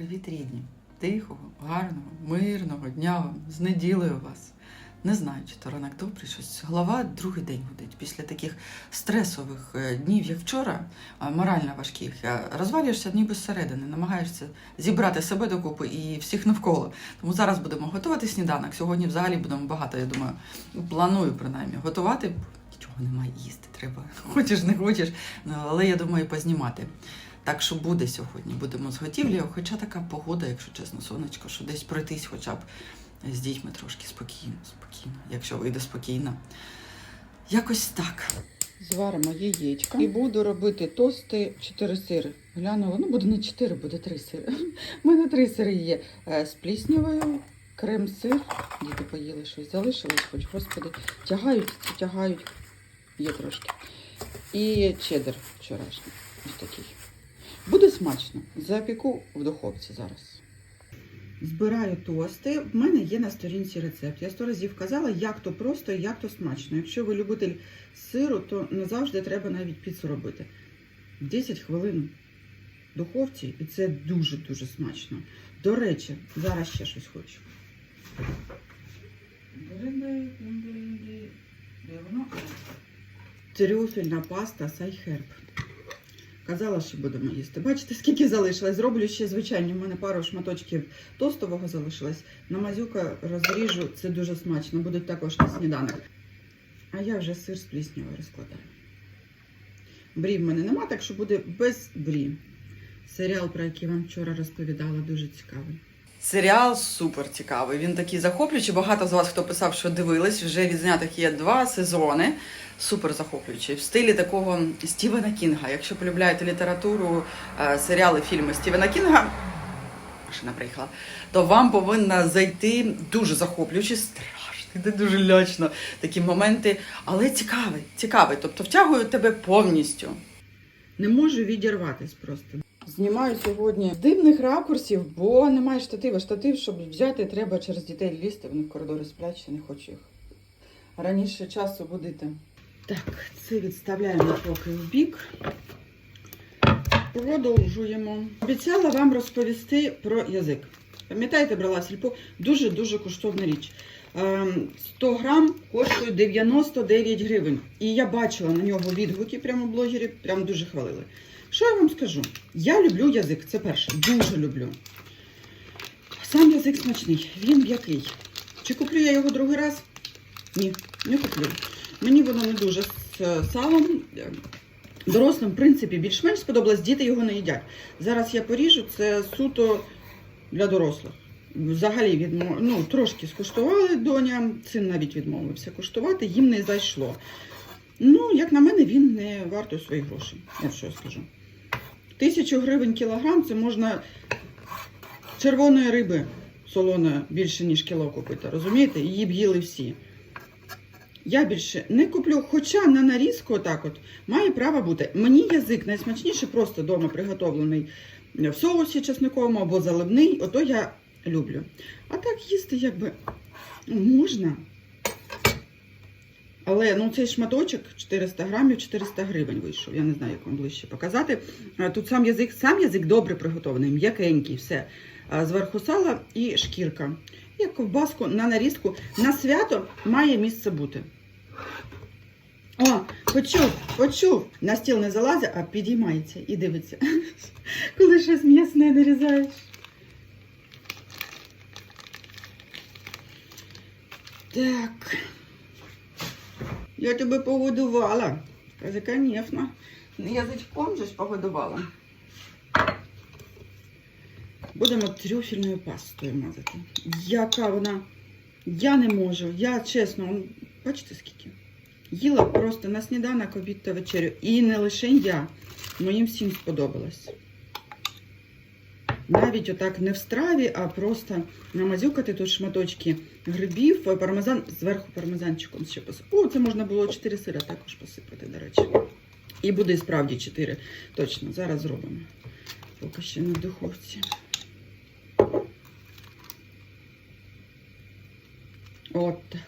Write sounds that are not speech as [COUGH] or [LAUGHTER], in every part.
Привіт, рідні! Тихого, гарного, мирного дня вам, з неділею вас. Не знаю, чи то ранок добрий, щось голова другий день гудить. Після таких стресових е, днів, як вчора, морально важких, е, розвалюєшся ніби зсередини, намагаєшся зібрати себе докупи і всіх навколо. Тому зараз будемо готувати сніданок. Сьогодні взагалі будемо багато, я думаю, планую принаймні готувати. Нічого немає їсти, треба. [LAUGHS] Хочеш, не хочеш, ну, але я думаю, познімати. Так що буде сьогодні, будемо з готівлею, хоча така погода, якщо чесно, сонечко, що десь пройтись хоча б з дітьми трошки спокійно, спокійно, якщо вийде спокійно. Якось так. Зваримо яєчка і буду робити тости 4 сири. Глянула, ну буде не 4, буде 3 сири. У мене 3 сири є Е, з пліснявою, крем-сир. Діти поїли щось, залишилось, хоч, господи, тягають, тягають, є трошки. І чеддер вчорашній. Ось такий. Буде смачно. Запіку в духовці зараз. Збираю тости. В мене є на сторінці рецепт. Я сто разів казала, як то просто і як то смачно. Якщо ви любитель сиру, то не завжди треба навіть піцу робити. 10 хвилин в духовці, і це дуже-дуже смачно. До речі, зараз ще щось хочу. Трюфельна паста сайхерб. Казала, що будемо їсти. Бачите, скільки залишилось. Зроблю ще звичайно. У мене пару шматочків тостового залишилось. На мазюка розріжу, це дуже смачно. Будуть також на сніданок. А я вже сир з пліснявою розкладаю. Брі в мене нема, так що буде без брі. Серіал, про який вам вчора розповідала, дуже цікавий. Серіал супер цікавий. Він такий захоплюючий. Багато з вас, хто писав, що дивились, вже відзнятих є два сезони. Супер захоплюючий. В стилі такого Стівена Кінга. Якщо полюбляєте літературу, е, серіали, фільми Стівена Кінга, машина приїхала, то вам повинна зайти дуже захоплюючий, страшний, де дуже лячно такі моменти, але цікавий, цікавий. Тобто втягує тебе повністю. Не можу відірватись просто. Знімаю сьогодні з дивних ракурсів, бо немає штатива. Штатив, щоб взяти, треба через дітей лізти. Вони в коридорі сплять, ще не хочу їх раніше часу будити. Так, це відставляємо поки в бік. Продовжуємо. Обіцяла вам розповісти про язик. Пам'ятаєте, брала сільпо? Дуже-дуже коштовна річ. Ем, 100 грам коштує 99 гривень. І я бачила на нього відгуки прямо блогері, прям дуже хвалили. Що я вам скажу? Я люблю язик, це перше, дуже люблю. Сам язик смачний, він м'який. Чи куплю я його другий раз? Ні, не куплю. Мені воно не дуже з е, салом. Е, Дорослим, в принципі, більш-менш сподобалось, діти його не їдять. Зараз я поріжу, це суто для дорослих. Взагалі відмо... ну, трошки скуштували доня, син навіть відмовився куштувати, їм не зайшло. Ну, як на мене, він не вартий своїх грошей. От що я скажу. Тисячу гривень кілограм це можна червоної риби солоної більше, ніж кіло купити. Розумієте? Її б їли всі. Я більше не куплю, хоча на нарізку отак от має право бути. Мені язик найсмачніше просто вдома приготовлений в соусі чесниковому або заливний, ото я люблю. А так їсти якби можна. Але ну, цей шматочок 400 грамів, 400 гривень вийшов. Я не знаю, як вам ближче показати. Тут сам язик, сам язик добре приготований, м'якенький, все. Зверху сала і шкірка. І ковбаску на нарізку на свято має місце бути. О, почув, почув. На стіл не залазить, а підіймається і дивиться. [LAUGHS] Коли щось м'ясне нарізаєш. Так. Я тебе погодувала. Каже, звісно. Язичком же ж погодувала. Будемо трюфельною пастою мазати. Яка вона. Я не можу. Я чесно, бачите скільки? Їла просто на сніданок, обід та вечерю. І не лише я. Моїм всім сподобалось. Навіть отак не в страві, а просто намазюкати тут шматочки грибів, пармезан, зверху пармезанчиком ще посипати. О, це можна було 4 сира також посипати, до речі. І буде справді 4. Точно, зараз зробимо. Поки ще не в духовці. От так.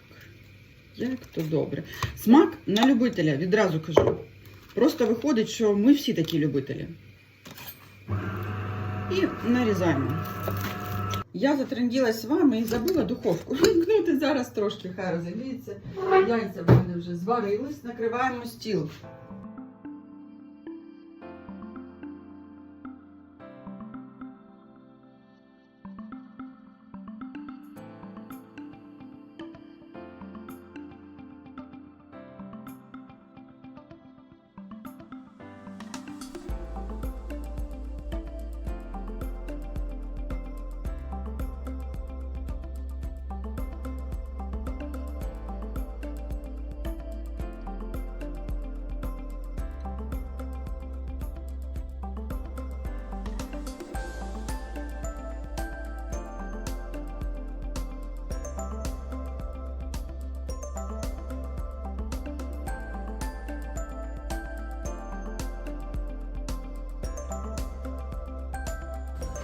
Як то добре. Смак на любителя, відразу кажу. Просто виходить, що ми всі такі любителі. І нарізаємо. Я затренділася з вами і забила духовку. Зараз трошки хай розігріється. Яйця в мене вже зварились, накриваємо стіл.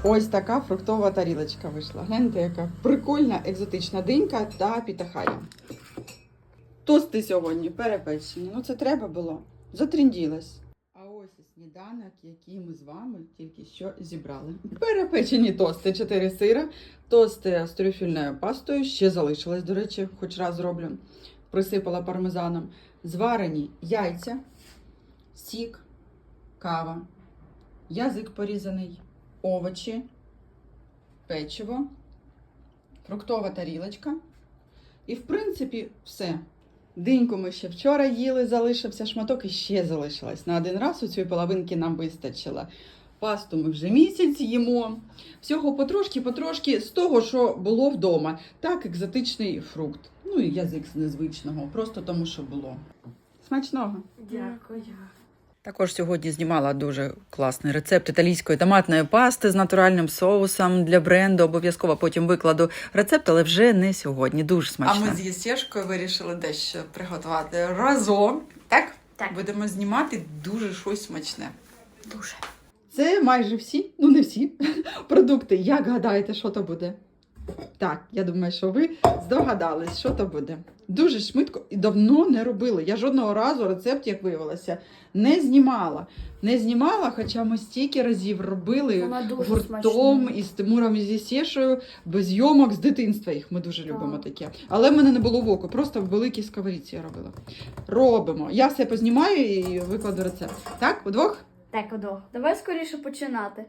Ось така фруктова тарілочка вийшла. Гляньте, яка прикольна екзотична динька та пітахая. Тости сьогодні перепечені. Ну це треба було. Затрінділась. А ось і сніданок, який ми з вами тільки що зібрали. Перепечені тости, 4 сира, тости з трюфельною пастою, ще залишилось, до речі, хоч раз зроблю. Присипала пармезаном. Зварені яйця, сік, кава, язик порізаний, овочі, печиво, фруктова тарілочка. І, в принципі, все. Диньку ми ще вчора їли, залишився шматок і ще залишилось. На один раз у цієї половинки нам вистачило. Пасту ми вже місяць їмо. Всього потрошки-потрошки з того, що було вдома. Так, екзотичний фрукт. Ну і язик з незвичного, просто тому, що було. Смачного! Дякую. Також сьогодні знімала дуже класний рецепт італійської томатної пасти з натуральним соусом для бренду. Обов'язково потім викладу рецепт, але вже не сьогодні. Дуже смачно. А ми з Єсєшкою вирішили дещо приготувати разом. Так? Так. Будемо знімати дуже щось смачне. Дуже. Це майже всі, ну не всі [LAUGHS] продукти. Як гадаєте, що то буде? Так, я думаю, що ви здогадались, що то буде. Дуже швидко і давно не робили. Я жодного разу рецепт, як виявилося, не знімала. Не знімала, хоча ми стільки разів робили гуртом смачна. із Тимуром і зі Сєшою без зйомок з дитинства. Їх ми дуже любимо Так. таке. Але в мене не було в око, просто в великій сковорідці я робила. Робимо. Я все познімаю і викладу рецепт. Так, удвох? Так, Одо, давай скоріше починати.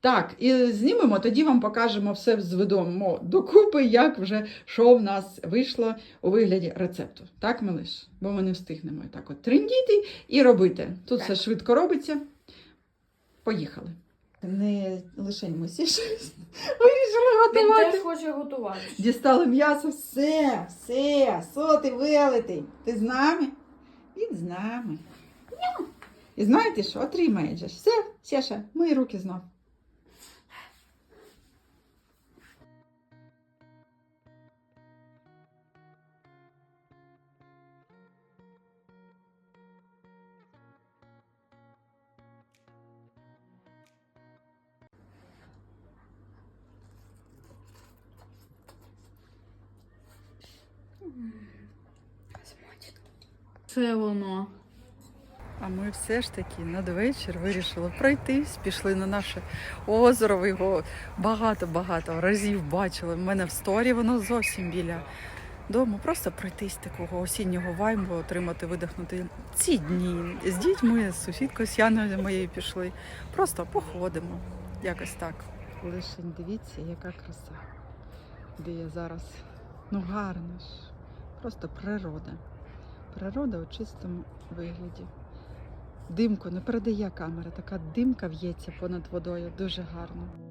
Так, і знімемо, тоді вам покажемо все зведемо докупи, як вже що в нас вийшло у вигляді рецепту. Так, Мелиш? Бо ми не встигнемо так от трендіти і робити. Тут Так. все швидко робиться. Поїхали. Не лише ми сіші вирішили Він готувати. теж хоче готувати. Дістали м'ясо, все, все, соти велетий. Ти з нами? Він з нами. І знаєте що? Отримає же. Все, Сєша, мої руки знов. Це воно. Ми все ж таки надвечір вирішили пройтись, пішли на наше озеро. Ви його багато-багато разів бачили. У мене в сторі воно зовсім біля дому. Просто пройтись такого осіннього ваймбу, отримати, видихнути ці дні. З дітьми, з сусідкою з Яною моєю пішли. Просто походимо. Якось так. Лишень дивіться, яка краса. Де я зараз. Ну гарно ж. Просто природа. Природа у чистому вигляді. Димку не передає камера, така димка в'ється понад водою, дуже гарно.